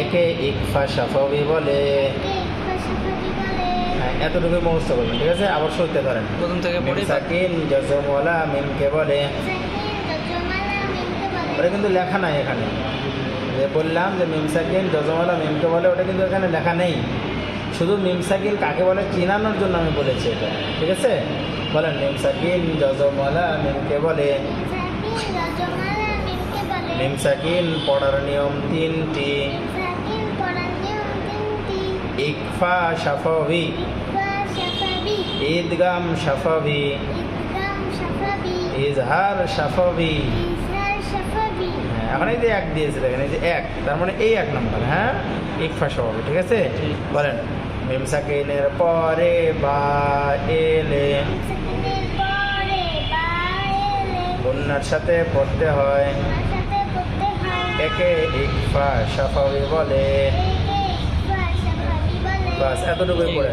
একে ইকফা সাফাবি বলে। হ্যাঁ এতটুকু মুখস্থ করবেন ঠিক আছে? আবার শুনতে পারেন। প্রথম থেকে মিম পড়ি সাকিন জজমওয়ালা মিমকে বলে। ওটা কিন্তু লেখা নাই এখানে। যে বললাম যে মিম সাকিন জজমওয়ালা মিমকে বলে ওটা কিন্তু এখানে লেখা নেই। শুধু মিম সাকিন কাকে বলে চিনানোর জন্য আমি বলেছি এটা ঠিক আছে? বলেন মিম সাকিন জজমওয়ালা মিমকে বলে। সাকিন মিমকে বলে। মিম সাকিন পড়ার নিয়ম তিনটি। ইকফা সাফাবি সাফাবি ঈদগাম সাফাবি ইজহার সাফাবি হ্যাঁ, এখন এই যে এক দিয়েছে দেখেন এই যে এক তার মানে এই এক নম্বর হ্যাঁ? ইকফা স্বভাবে ঠিক আছে? বলেন মিম সাকিনের পরে বা এলে। হয় সাথে পড়তে হয়। একে ইকফা সাফাবি বলে একে ইকফা সাফাবি বলে বাস এতটুকুই পড়ে